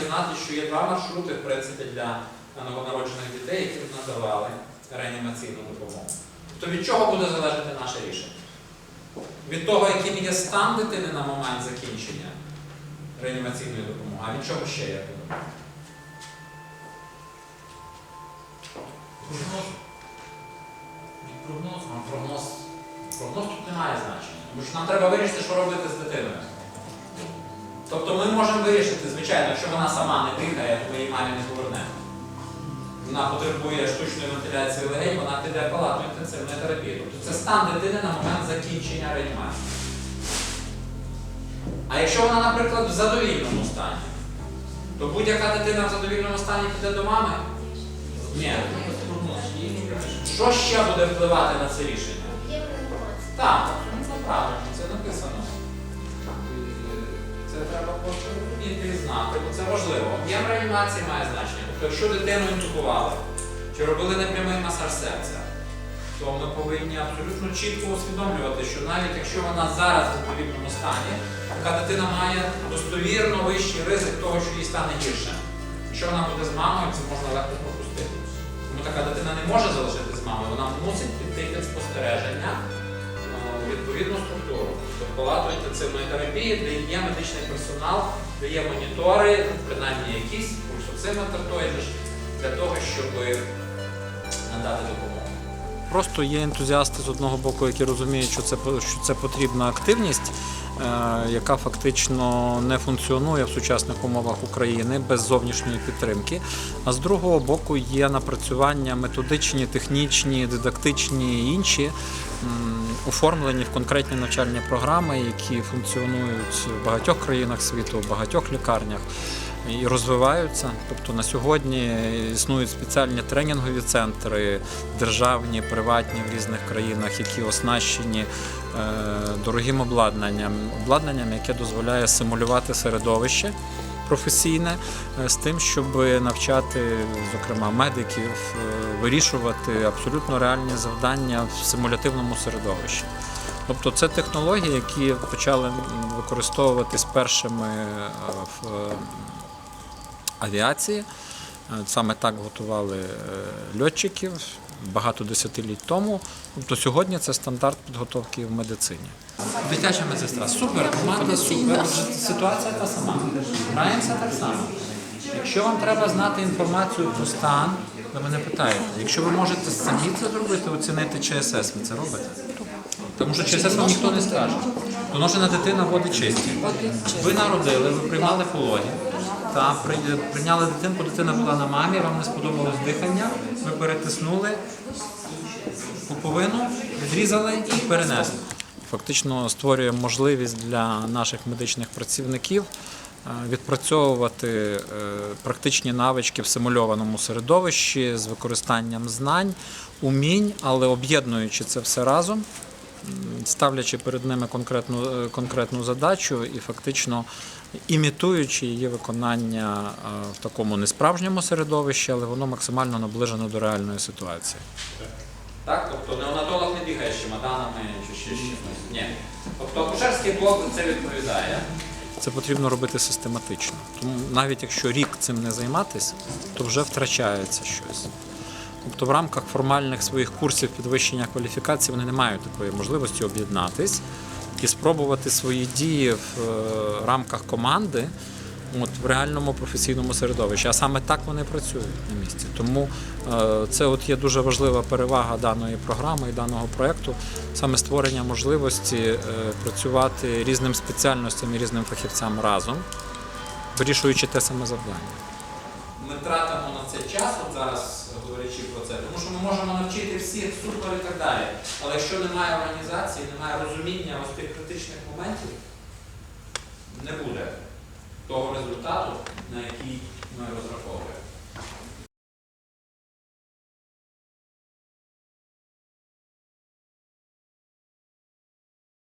знати, що є два маршрути, в принципі, для новонароджених дітей, які б надавали реанімаційну допомогу. То від чого буде залежати наше рішення? Від того, яким є стан дитини на момент закінчення реанімаційної допомоги, а від чого ще я думаю? Прогноз. Від прогнозу. Прогноз, прогноз тут не має значення. Тому що нам треба вирішити, що робити з дитиною. Тобто ми можемо вирішити, звичайно, якщо вона сама не дихає, то ми її мамі не повернемо. Вона потребує штучної вентиляції легень, вона піде в палату інтенсивної терапії. Тобто це стан дитини на момент закінчення реанімації. А якщо вона, наприклад, в задовільному стані, то будь-яка дитина в задовільному стані піде до мами? Ні. Що ще буде впливати на це рішення? Так, абсолютно правильно, це написано. Треба розуміти знати, бо це важливо. Об'єм реанімації має значення. Тобто, якщо дитину інтубували, чи робили непрямий масаж серця, то ми повинні абсолютно чітко усвідомлювати, що навіть якщо вона зараз в відповідному стані, така дитина має достовірно вищий ризик того, що їй стане гірше. Якщо вона буде з мамою, це можна легко пропустити. Інтенсивної терапії, де є медичний персонал, де є монітори, принаймні якісь, пульсоциметр той же ж, для того, щоб надати допомогу. Просто є ентузіасти з одного боку, які розуміють, що це, що це потрібна активність, е, яка фактично не функціонує в сучасних умовах України без зовнішньої підтримки. А з другого боку є напрацювання методичні, технічні, дидактичні і інші, оформлені в конкретні навчальні програми, які функціонують в багатьох країнах світу, в багатьох лікарнях і розвиваються. Тобто на сьогодні існують спеціальні тренінгові центри, державні, приватні в різних країнах, які оснащені е, дорогим обладнанням, обладнанням, яке дозволяє симулювати середовище професійне е, з тим, щоб навчати, зокрема, медиків е, вирішувати абсолютно реальні завдання в симулятивному середовищі. Тобто це технології, які почали використовуватись першими е, в авіації. Саме так готували льотчиків багато десятиліть тому. Тобто сьогодні це стандарт підготовки в медицині. Дитяча медсестра. Супер, команда супер. Ситуація та сама. Граємося так само. Якщо вам треба знати інформацію про стан, ви мене питаєте. Якщо ви можете самі це зробити, оцінити ЧСС, ви це робите? Тому що ЧСС вам ніхто не скаже. Доношена дитина води чисті. Ви народили, ви приймали пологи. Та при- прийняли дитинку, дитина була на мамі, вам не сподобалось дихання, ви перетиснули пуповину, відрізали і перенесли. Фактично створює можливість для наших медичних працівників е, відпрацьовувати е, практичні навички в симульованому середовищі з використанням знань, умінь, але об'єднуючи це все разом, ставлячи перед ними конкретну, е, конкретну задачу і фактично імітуючи її виконання в такому несправжньому середовищі, але воно максимально наближено до реальної ситуації. Так, тобто неонатолог не бігає з чемоданами ще з. Ні. Тобто акушерський блок за це відповідає. Це потрібно робити систематично. Тому навіть якщо рік цим не займатися, то вже втрачається щось. Тобто в рамках формальних своїх курсів підвищення кваліфікації вони не мають такої можливості об'єднатись і спробувати свої дії в е, рамках команди от, в реальному професійному середовищі. А саме так вони працюють на місці. Тому е, це от є дуже важлива перевага даної програми і даного проєкту, саме створення можливості е, працювати різним спеціальностям і різним фахівцям разом, вирішуючи те саме завдання. Ми тратимо на це час, от зараз говорячи про це, тому що ми можемо навчити всіх супер і так далі. Але якщо немає організації, немає розуміння ось тих критичних моментів, не буде того результату, на який ми розраховуємо.